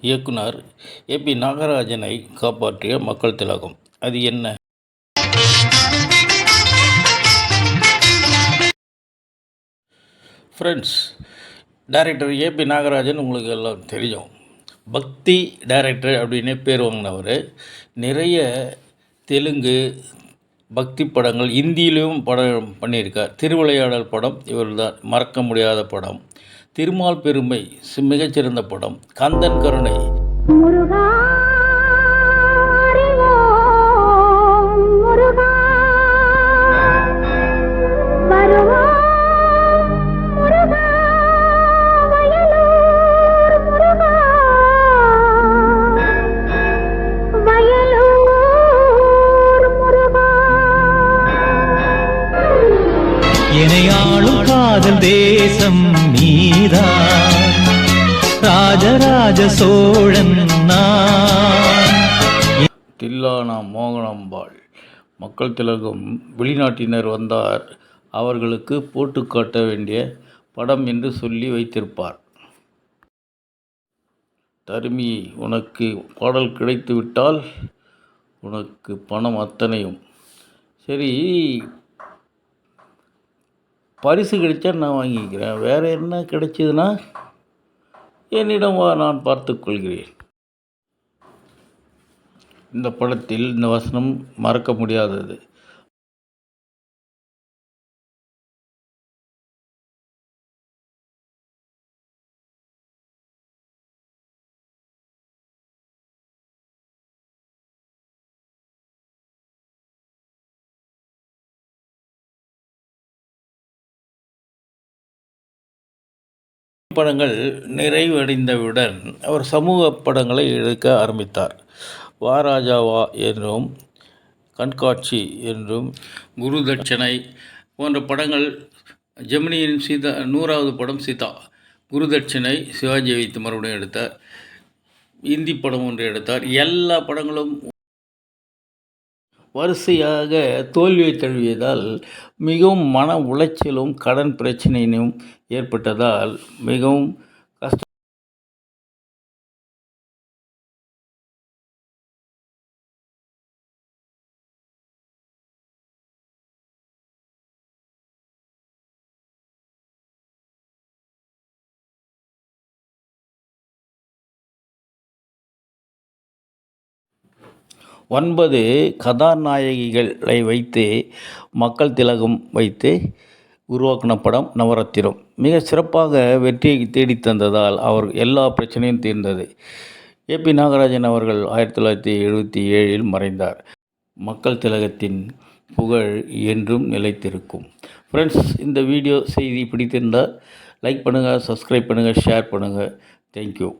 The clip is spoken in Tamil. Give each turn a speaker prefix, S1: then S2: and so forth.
S1: இயக்குனர் ஏபி நாகராஜனை காப்பாற்றிய மக்கள் திலகம். அது என்ன? ஃப்ரெண்ட்ஸ் டைரக்டர் பி நாகராஜன் உங்களுக்கு எல்லாம் தெரியும். பக்தி டைரக்டர் அப்படின்னே பேர் வாங்கினவர். நிறைய தெலுங்கு பக்தி படங்கள் இந்தியிலும் படம் பண்ணியிருக்கார். திருவிளையாடல் படம் இவர் தான் மறக்க முடியாத படம். திருமால் பெருமை சி- மிகச்சிறந்த படம். கந்தன் கருணை.
S2: முருகா அறிவோம் முருகா. வருவோம் முருகா. வயலூர் முருகா. வயலூர் முருகா.
S3: எனையாளும் காதல் தேசம். நீதான் ராஜராஜ சோழன்
S1: தில்லானா மோகனாம்பாள். மக்கள் திலகம் வெளிநாட்டினர் வந்தார். அவர்களுக்கு போட்டு காட்ட வேண்டிய படம் என்று சொல்லி வைத்திருப்பார். தருமி உனக்கு பாடல் கிடைத்து விட்டால் உனக்கு பணம் அத்தனையும். சரி பரிசு கிடைச்சா நான் வாங்கிக்கிறேன். வேறு என்ன கிடைச்சதுன்னா என்னிடம் வா நான் பார்த்துக்கொள்கிறேன் இந்த படத்தில் இந்த வசனம் மறக்க முடியாதது. படங்கள் நிறைவடைந்தவுடன் அவர் சமூக படங்களை எடுக்க ஆரம்பித்தார். வா ராஜாவா என்றும் கண்காட்சி என்றும் குருதட்சணை போன்ற படங்கள் ஜெமினியின் சீதா நூறாவது படம் சீதா குருதட்சணை சிவாஜி வைத்து மறுபடியும் எடுத்தார். இந்தி படம் ஒன்று எடுத்தார். எல்லா படங்களும் வரிசையாக தோல்வியை தழுவியதால் மிகவும் மன உளைச்சலும் கடன் பிரச்சினையினும் ஏற்பட்டதால் மிகவும் ஒன்பது கதாநாயகிகளை வைத்து மக்கள் திலகம் வைத்து உருவாக்கின படம் நவரத்தினம். மிக சிறப்பாக வெற்றியை தேடித் தந்ததால் அவர் எல்லா பிரச்சனையும் தீர்ந்தது. ஏபி நாகராஜன் அவர்கள் ஆயிரத்தி தொள்ளாயிரத்தி எழுபத்தி ஏழில் மறைந்தார். மக்கள் திலகத்தின் புகழ் என்றும் நிலைத்திருக்கும். ஃப்ரெண்ட்ஸ் இந்த வீடியோ செய்தி பிடித்திருந்தால் லைக் பண்ணுங்கள் சப்ஸ்கிரைப் பண்ணுங்கள் ஷேர் பண்ணுங்கள் தேங்க்யூ